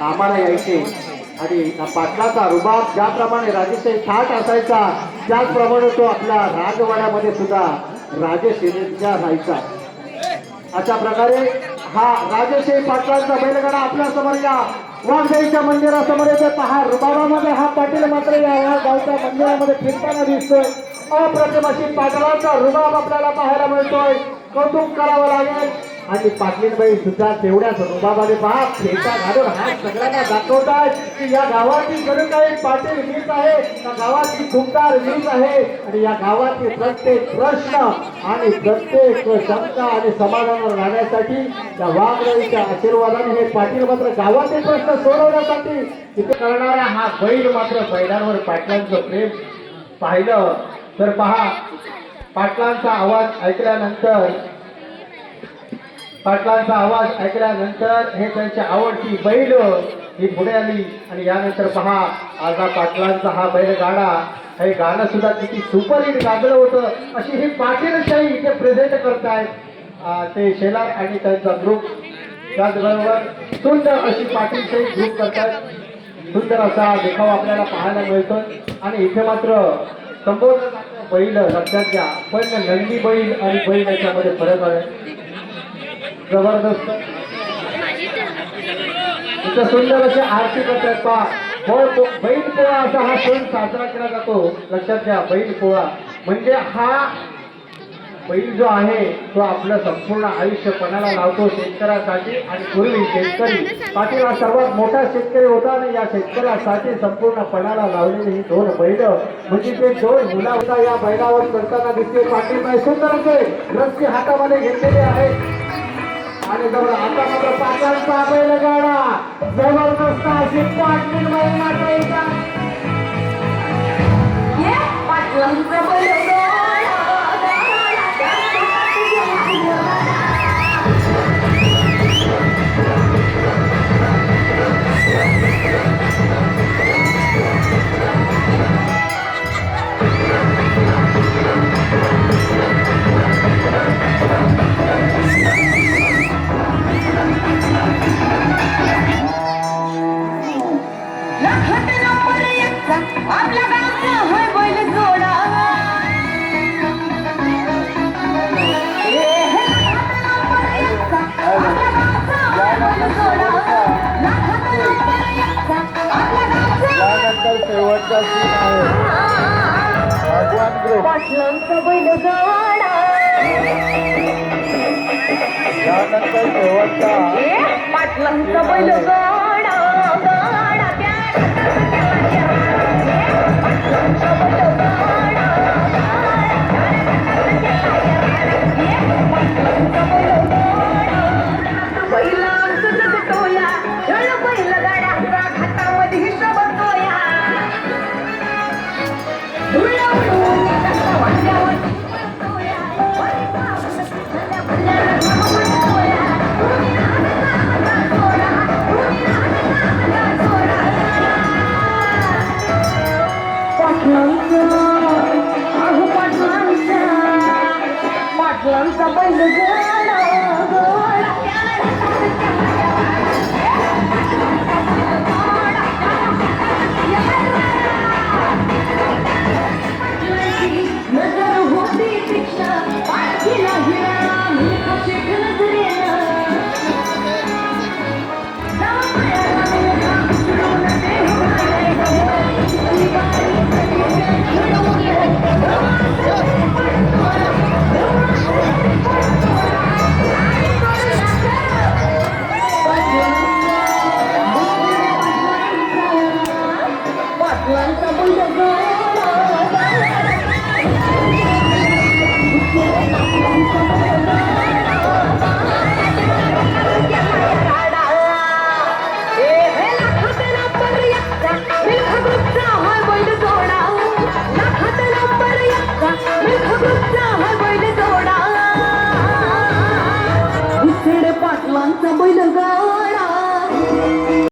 कामाला यायचे. आणि पाटलाचा रुबाब ज्याप्रमाणे राजेशाही छाट असायचा त्याचप्रमाणे तो आपल्या राजवाड्यामध्ये सुद्धा राजसेनेच्या राहायचा. अशा प्रकारे हा राजेशाही पाटलांचा बैलगाडा आपल्यासमोर या वाघजाईच्या मंदिरासमोर येते पहा रुबाबामध्ये हा पाटील मात्र या गावच्या मंदिरामध्ये फिरताना दिसतोय. अप्रतिम अशी पाटलांचा रुबाब आपल्याला पाहायला मिळतोय. कौतुक करावं लागेल. आणि पाटलीनबाई सुद्धा तेवढ्याच रुबाबाने पहा फेटा घालून हात सगळ्यांना दाखवतात की या गावाची जणू काही पाटील मीच आहे या गावाची खुमदार मीच आहे. आणि या गावातील प्रत्येक प्रश्न आणि प्रत्येक शंका आणि समाधान राहण्यासाठी त्या वाघराईच्या आशीर्वादाने हे पाटील मात्र गावातील प्रश्न सोडवण्यासाठी इथे करणारा हा बैल मात्र बैलांवर पाटलांचं प्रेम पाहिलं. तर पहा पाटलांचा आवाज ऐकल्यानंतर पाटलांचा आवाज ऐकल्यानंतर हे त्यांची आवडती बैल ही पुढे आली. आणि यानंतर पहा आज पाटलांचा हा बैलगाडा. हे गाणं सुद्धा किती सुपरहिट गाजलं होतं. अशी ही पाटीलशाही इथे प्रेझेंट करतायत ते शेलार आणि त्यांचा ग्रुप त्याचबरोबर सुंदर अशी पाटीलशाही ग्रुप करतायत. सुंदर असा देखाव आपल्याला पाहायला मिळतो. आणि इथे मात्र संपूर्ण बैल लक्षात घ्या. पण नंदी बैल आणि बैल याच्यामध्ये फरक आहे. जबरदस्त. इथं सुंदर असे आरती करतात पहा. बैल बैल पोळा असा हा सण साजरा केला जातो. लक्षात घ्या बैल पोळा. म्हणजे हा बैल जो आहे तो आपलं संपूर्ण आयुष्य पणाला लावतो शेतकऱ्यासाठी आणि पूर्वी शेतकरी. पाटील हा सर्वात मोठा शेतकरी होता आणि या शेतकऱ्यासाठी संपूर्ण पणाला लावलेली ही दोन बैल. म्हणजे ते दोन मुला होता या बैलावर करताना दिसते. पाटील सुंदर असे रस्ते हातामध्ये घेतलेले आहेत. आणि जवळ आता मात्र पाटलांचा गाडा जबरदस्त अशी पाटील बाई माताईचा आपल्या गावचा होय बैल जोडा शेवटचा सीन आहे भगवान ग्रुप पाटलांचा बैल जोडा. यानंतर शेवटचा पाटलांचा बैल गाडा पाटलांचा अहो पाटलांचा पाटलांचा